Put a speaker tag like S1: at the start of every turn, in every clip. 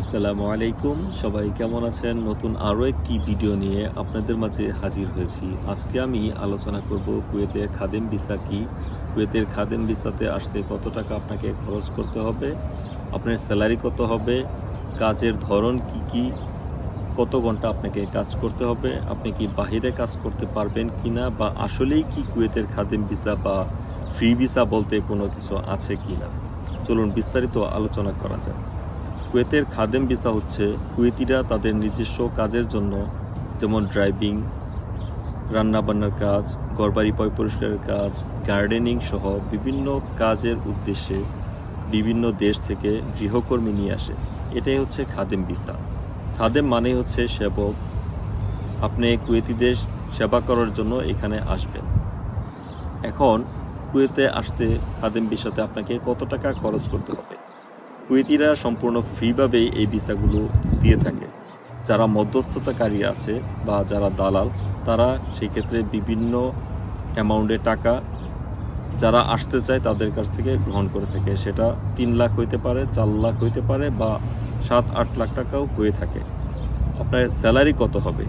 S1: আসসালামু আলাইকুম। সবাই কেমন আছেন? নতুন আরও একটি ভিডিও নিয়ে আপনাদের মাঝে হাজির হয়েছি। আজকে আমি আলোচনা করব কুয়েতের খাদেম ভিসা কি? কুয়েতের খাদেম ভিসাতে আসতে কত টাকা আপনাকে খরচ করতে হবে? আপনার স্যালারি কত হবে? কাজের ধরন কি কি? কত ঘণ্টা আপনাকে কাজ করতে হবে? আপনি কি বাহিরে কাজ করতে পারবেন কি না বা আসলেই কি কুয়েতের খাদেম ভিসা বা ফ্রি ভিসা বলতে কোনো কিছু আছে কি না চলুন বিস্তারিত আলোচনা করা যাক। কুয়েতের খাদেম ভিসা হচ্ছে কুয়েতিরা তাদের নিজস্ব কাজের জন্য, যেমন ড্রাইভিং, রান্নাবান্নার কাজ, ঘরবাড়ি পয় পরিষ্কারের কাজ, গার্ডেনিং সহ বিভিন্ন কাজের উদ্দেশ্যে বিভিন্ন দেশ থেকে গৃহকর্মী নিয়ে আসে। এটাই হচ্ছে খাদেম ভিসা। খাদেম মানে হচ্ছে সেবক। আপনি কুয়েতিদের সেবা করার জন্য এখানে আসবেন। এখন কুয়েতে আসতে খাদেম ভিসাতে আপনাকে কত টাকা খরচ করতে হবে? কুয়েতিরা সম্পূর্ণ ফ্রিভাবেই এই ভিসাগুলো দিয়ে থাকে। যারা মধ্যস্থতাকারী আছে বা যারা দালাল, তারা সেই ক্ষেত্রে বিভিন্ন অ্যামাউন্টে টাকা যারা আসতে চায় তাদের কাছ থেকে গ্রহণ করে থাকে। সেটা তিন লাখ হইতে পারে, চার লাখ হইতে পারে বা সাত, আট লাখ টাকাও হয়ে থাকে। আপনার স্যালারি কত হবে?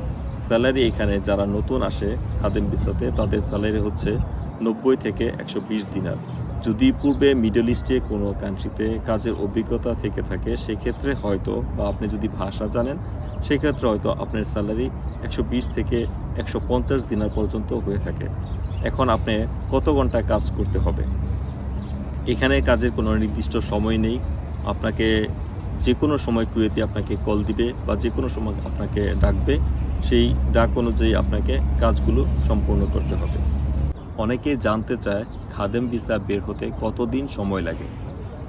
S1: স্যালারি এখানে যারা নতুন আসে খাদেম ভিসাতে, তাদের স্যালারি হচ্ছে নব্বই থেকে একশো বিশ দিনার। যদি পূর্বে মিডল ইস্টে কোনো কান্ট্রিতে কাজের অভিজ্ঞতা থেকে থাকে, সেক্ষেত্রে হয়তো বা আপনি যদি ভাষা জানেন, সেক্ষেত্রে হয়তো আপনার স্যালারি একশো বিশ থেকে একশো পঞ্চাশ দিনার পর্যন্ত হয়ে থাকে। এখন আপনি কত ঘণ্টা কাজ করতে হবে? এখানে কাজের কোনো নির্দিষ্ট সময় নেই। আপনাকে যে কোনো সময় কুয়েতে আপনাকে কল দিবে বা যে কোনো সময় আপনাকে ডাকবে, সেই ডাক অনুযায়ী আপনাকে কাজগুলো সম্পূর্ণ করতে হবে। অনেকে জানতে চায় খাদেম ভিসা বের হতে কতদিন সময় লাগে।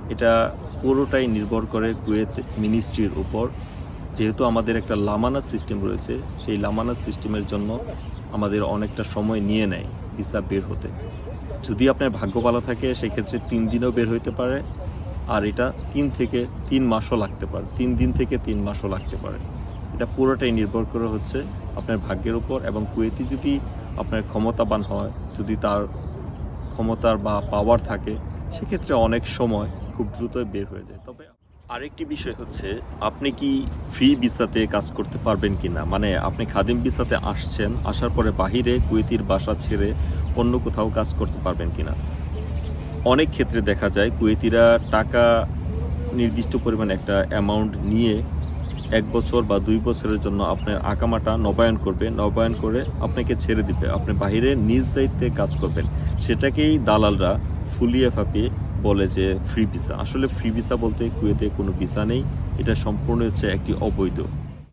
S1: এটা পুরোটাই নির্ভর করে কুয়েত মিনিস্ট্রির উপর। যেহেতু আমাদের একটা লামানা সিস্টেম রয়েছে, সেই লামানা সিস্টেমের জন্য আমাদের অনেকটা সময় নিয়ে নেয় ভিসা বের হতে। যদি আপনার ভাগ্য ভালো থাকে, সেক্ষেত্রে তিন দিনও বের হইতে পারে। আর এটা তিন থেকে তিন মাসও লাগতে পারে। তিন দিন থেকে তিন মাসও লাগতে পারে। এটা পুরোটাই নির্ভর করে হচ্ছে আপনার ভাগ্যের উপর এবং কুয়েতি যদি আপনার ক্ষমতাবান হয়, যদি তার ক্ষমতার বা পাওয়ার থাকে, সেক্ষেত্রে অনেক সময় খুব দ্রুত বের হয়ে যায়। তবে আরেকটি বিষয় হচ্ছে, আপনি কি ফ্রি ভিসাতে কাজ করতে পারবেন কি না মানে আপনি খাদিম ভিসাতে আসছেন, আসার পরে বাহিরে কুয়েতির বাসা ছেড়ে অন্য কোথাও কাজ করতে পারবেন কি না অনেক ক্ষেত্রে দেখা যায়, কুয়েতিরা টাকা নির্দিষ্ট পরিমাণ একটা অ্যামাউন্ট নিয়ে এক বছর বা দুই বছরের জন্য আপনার আকামাটা নবায়ন করবে, নবায়ন করে আপনাকে ছেড়ে দিবে। আপনি বাহিরে নিজ দায়িত্বে কাজ করবেন। সেটাকেই দালালরা ফুলিয়ে ফাঁপিয়ে বলে যে ফ্রি ভিসা আসলে ফ্রি ভিসা বলতে কুয়েতে কোনো ভিসা নেই। এটা সম্পূর্ণ হচ্ছে একটি অবৈধ।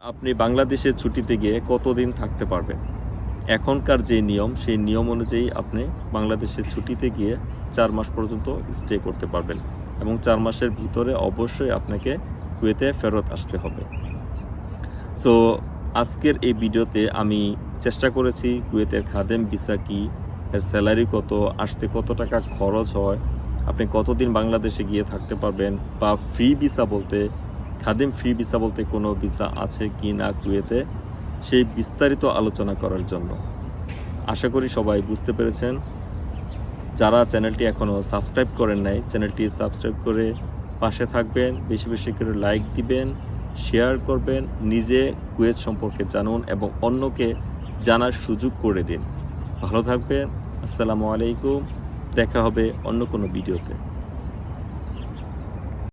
S1: আপনি বাংলাদেশে ছুটিতে গিয়ে কতদিন থাকতে পারবেন? এখনকার যে নিয়ম, সেই নিয়ম অনুযায়ী আপনি বাংলাদেশে ছুটিতে গিয়ে চার মাস পর্যন্ত স্টে করতে পারবেন। এবং চার মাসের ভিতরে অবশ্যই আপনাকে কুয়েতে ফেরত আসতে হবে। সো আজকের এই ভিডিওতে আমি চেষ্টা করেছি কুয়েতের খাদেম ভিসা কি, এর স্যালারি কত, আসতে কত টাকা খরচ হয়, আপনি কতদিন বাংলাদেশে গিয়ে থাকতে পারবেন, বা ফ্রি ভিসা বলতে, খাদেম ফ্রি ভিসা বলতে কোনো ভিসা আছে কি না কুয়েতে, সেই বিস্তারিত আলোচনা করার জন্য। আশা করি সবাই বুঝতে পেরেছেন। যারা চ্যানেলটি এখনও সাবস্ক্রাইব করেন নাই, চ্যানেলটি সাবস্ক্রাইব করে পাশে থাকবেন, বেশি বেশি করে লাইক দিবেন শেয়ার করবেন, নিজে কুয়েত সম্পর্কে জানুন এবং অন্যকে জানার সুযোগ করে দিন। ভালো থাকবেন, আসসালামু আলাইকুম, দেখা হবে অন্য কোনো ভিডিওতে